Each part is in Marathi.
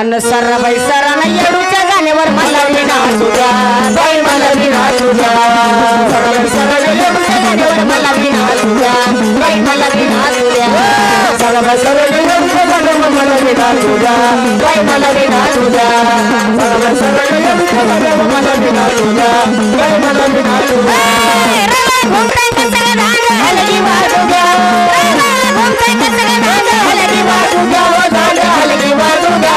अन सरबाई सरांना येडूच्या गाण्यावर मला विना सुद्धा बाई मला विना तुझ्या सरबाई सरांना येडूच्या गाण्यावर मला विना सुद्धा बाई मला विना तुझ्या सरबाई सरांना येडूच्या गाण्यावर मला विना सुद्धा बाई मला विना तुझ्या सरबाई सरांना येडूच्या गाण्यावर मला विना सुद्धा बाई मला विना सुद्धा हलगी वाजू द्या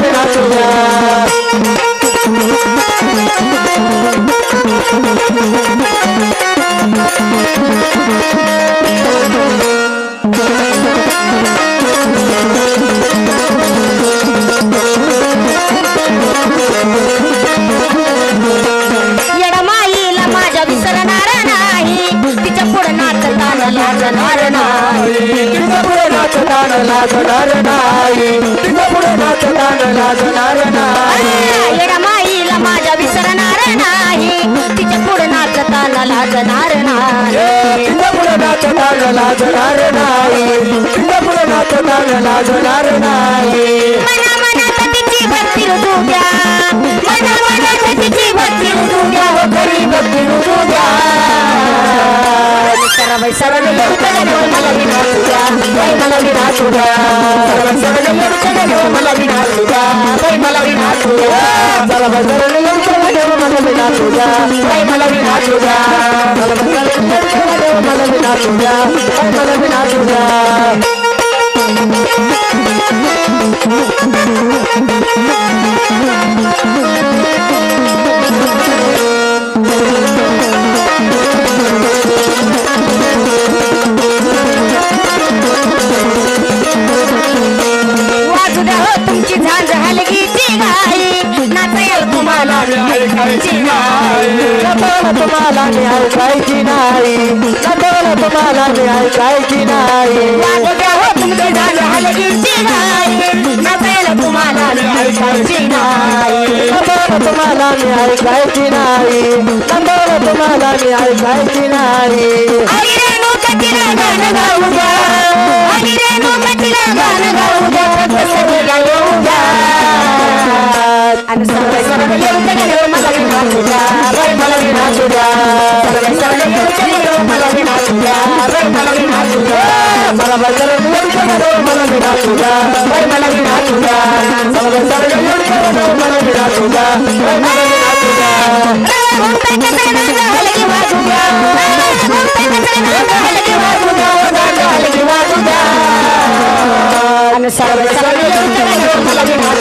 नाचताना लाजणार नाही. तिचा पुढे नाचताना लाजणार नाही. येडमाईला माझ्या विसरणार नाही. तिच्या पुढे नाचताना लाजणार नाही. तिचा पुढे नाचताना लाजणार नाही. तिचा पुढे नाचताना लाजणार नाही. मना मनात तिची भक्ती रुजू द्या. मना मनात तिची भक्ती रुजू द्या. हो खरी भक्ती रुजू द्या. सरबाई सरळ येऊन मला विना तुझ्या बाई मला विना तुझ्या मला विना तुझ्या मला विना तुझ्या चला बसर मला विना तुझ्या मला विना तुझ्या मला विना तुझ्या मला विना तुझ्या वाजू गाई नाचायल तुम्हाला ऐकायची नाही नटवलं तुम्हाला मी ऐकायची नाही नटवलं तुम्हाला मी ऐकायची नाही वाजू द्या हो तुमची झांज हलगीची गाई नाचायल तुम्हाला ऐकायची नाही नटवलं तुम्हाला मी ऐकायची नाही नटवलं तुम्हाला मी ऐकायची नाही आई रेणुका तिला गाणं गाऊ द्या आई रेणुका तिला गाणं गाऊ द्या सगळ्याला येऊ द्या आणि सर्व सर्व येऊ द्या मला विना तुझ्या बाई मला विना तुझ्या सर्व सर्व येऊ द्या मला विना तुझ्या बाई मला विना तुझ्या मला बसर मला विना तुझ्या बाई मला विना तुझ्या मला बसर मला विना तुझ्या मला विना तुझ्या सर्व सर्व मला विना